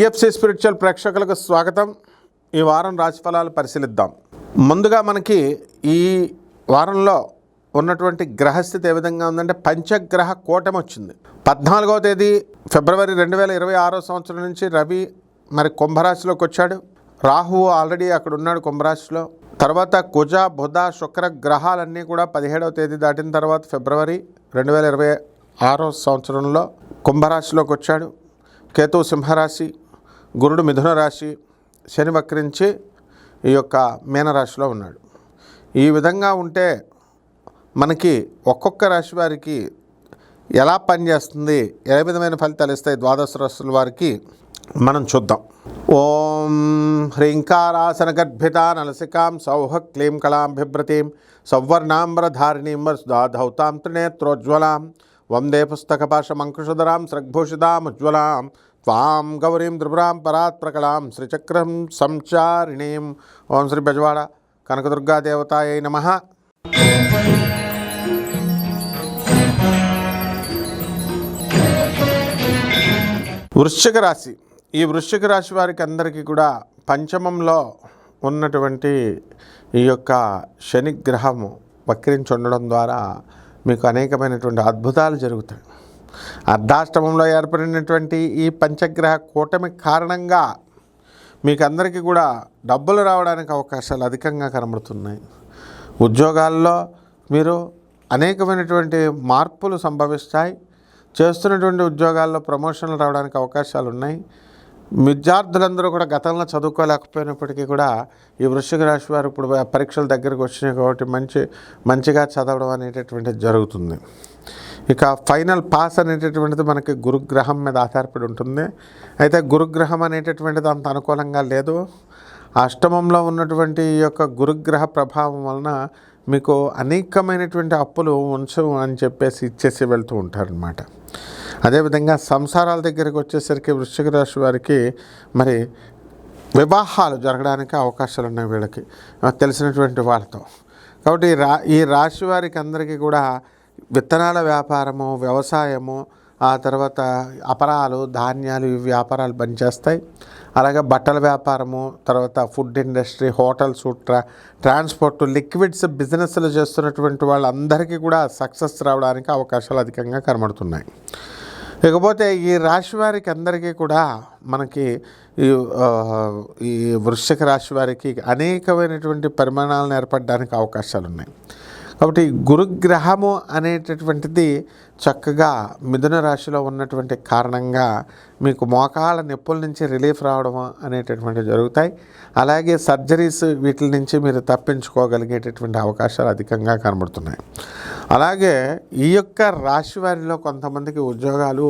PFC spiritual ప్రేక్షకులకు స్వాగతం. ఈ వారం రాశిఫలాలు పరిశీలిద్దాం. ముందుగా మనకి ఈ వారంలో ఉన్నటువంటి గ్రహస్థితి ఏ విధంగా ఉందంటే పంచగ్రహ కూటమి వచ్చింది. పద్నాలుగవ తేదీ ఫిబ్రవరి రెండు వేల ఇరవై ఆరో సంవత్సరం నుంచి రవి మరి కుంభరాశిలోకి వచ్చాడు. రాహువు ఆల్రెడీ అక్కడ ఉన్నాడు కుంభరాశిలో. తర్వాత కుజ బుధ శుక్ర గ్రహాలన్నీ కూడా పదిహేడవ తేదీ దాటిన తర్వాత ఫిబ్రవరి రెండు వేల ఇరవై ఆరో సంవత్సరంలో కుంభరాశిలోకి వచ్చాడు. కేతు సింహరాశి గురుడు మిథున రాశి శని వక్రించి ఈ యొక్క మీనరాశిలో ఉన్నాడు. ఈ విధంగా ఉంటే మనకి ఒక్కొక్క రాశి వారికి ఎలా పనిచేస్తుంది ఏ విధమైన ఫలితాలు ఇస్తాయి ద్వాదశ రాశుల వారికి మనం చూద్దాం. ఓం హ్రీంకారాసన గర్భిత నలసికాం సౌహ క్లీం కళాం బిభ్రతీం సౌవర్ణాంబరధారిణీం వసుధాధౌతాం త్రినేత్రోజ్వలాం వందే పుస్తకపాశమంకుశధరాం సృగ్భూషితాం ఉజ్వలాం త్వాం గౌరీం త్రిపురాం పరాత్ ప్రకలాం శ్రీచక్రం సంచారిణీం ఓం శ్రీ బజవాడ కనకదుర్గాదేవతాయై నమః వృశ్చిక రాశి. ఈ వృశ్చిక రాశి వారికి అందరికీ కూడా పంచమంలో ఉన్నటువంటి ఈ యొక్క శనిగ్రహము వక్రించి ఉండడం ద్వారా మీకు అనేకమైనటువంటి అద్భుతాలు జరుగుతాయి. అర్ధాష్టమంలో ఏర్పడినటువంటి ఈ పంచగ్రహ కూటమి కారణంగా మీకు అందరికీ కూడా డబ్బులు రావడానికి అవకాశాలు అధికంగా కనబడుతున్నాయి. ఉద్యోగాల్లో మీరు అనేకమైనటువంటి మార్పులు సంభవిస్తాయి. చేస్తున్నటువంటి ఉద్యోగాల్లో ప్రమోషన్లు రావడానికి అవకాశాలు ఉన్నాయి. విద్యార్థులందరూ కూడా గతంలో చదువుకోలేకపోయినప్పటికీ కూడా ఈ వృశ్చిక రాశి వారు ఇప్పుడు పరీక్షల దగ్గరకు వచ్చినాయి కాబట్టి మంచి మంచిగా చదవడం అనేటటువంటిది జరుగుతుంది. ఇక ఫైనల్ పాస్ అనేటటువంటిది మనకి గురుగ్రహం మీద ఆధారపడి ఉంటుంది. అయితే గురుగ్రహం అనేటటువంటిది అంత అనుకూలంగా లేదు. అష్టమంలో ఉన్నటువంటి ఈ యొక్క గురుగ్రహ ప్రభావం వలన మీకు అనేకమైనటువంటి అప్పులు ఉంచు అని చెప్పేసి ఇచ్చేసి వెళ్తూ ఉంటారనమాట అదేవిధంగా సంసారాల దగ్గరికి వచ్చేసరికి వృశ్చిక రాశి వారికి మరి వివాహాలు జరగడానికి అవకాశాలు ఉన్నాయి వీళ్ళకి. తెలిసినటువంటి వాళ్ళతో. కాబట్టి ఈ రా ఈ రాశి వారికి అందరికీ కూడా విత్తనాల వ్యాపారము వ్యవసాయము ఆ తర్వాత అపరాలు ధాన్యాలు ఇవి వ్యాపారాలు పనిచేస్తాయి అలాగే బట్టల వ్యాపారము తర్వాత ఫుడ్ ఇండస్ట్రీ హోటల్స్ ట్రా ట్రాన్స్పోర్ట్ లిక్విడ్స్ బిజినెస్లు చేస్తున్నటువంటి వాళ్ళందరికీ కూడా సక్సెస్ రావడానికి అవకాశాలు అధికంగా కనబడుతున్నాయి. ఇకపోతే ఈ రాశి వారికి అందరికీ కూడా మనకి ఈ ఈ వృశ్చిక రాశి వారికి అనేకమైనటువంటి పరిమాణాలను ఏర్పడడానికి అవకాశాలు ఉన్నాయి కాబట్టి గురుగ్రహము అనేటటువంటిది చక్కగా మిథున రాశిలో ఉన్నటువంటి కారణంగా మీకు మోకాళ్ళ నొప్పుల నుంచి రిలీఫ్ రావడం అనేటటువంటివి జరుగుతాయి. అలాగే సర్జరీస్ వీటి నుంచి మీరు తప్పించుకోగలిగేటటువంటి అవకాశాలు అధికంగా కనబడుతున్నాయి. అలాగే ఈ యొక్క రాశి వారిలో కొంతమందికి ఉద్యోగాలు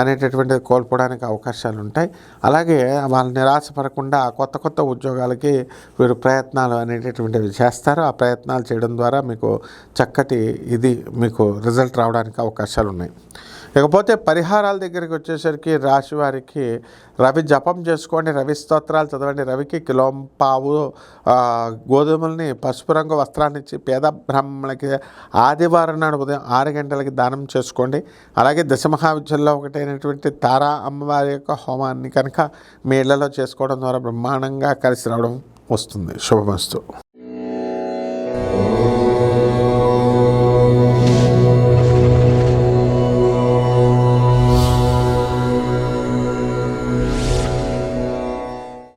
అనేటటువంటిది కోల్పోవడానికి అవకాశాలు ఉంటాయి. అలాగే వాళ్ళు నిరాశపడకుండా కొత్త కొత్త ఉద్యోగాలకి వీరు ప్రయత్నాలు అనేటటువంటివి చేస్తారు. ఆ ప్రయత్నాలు చేయడం ద్వారా మీకు చక్కటి ఇది మీకు రిజల్ట్ రావడానికి అవకాశాలు ఉన్నాయి. ఇకపోతే పరిహారాల దగ్గరికి వచ్చేసరికి రాశి వారికి రవి జపం చేసుకోండి రవి స్తోత్రాలు చదవండి రవికి కిలోంపావు గోధుమల్ని పసుపు రంగు వస్త్రాన్ని ఇచ్చి పేద బ్రాహ్మణులకి ఆదివారం నాడు ఉదయం ఆరు గంటలకి దానం చేసుకోండి. అలాగే దశమహావిద్యల్లో ఒకటైనటువంటి తారా అమ్మవారి యొక్క హోమాన్ని కనుక మీ ఇళ్ళలో చేసుకోవడం ద్వారా బ్రహ్మాండంగా కలిసి రావడం వస్తుంది. శుభమస్తు.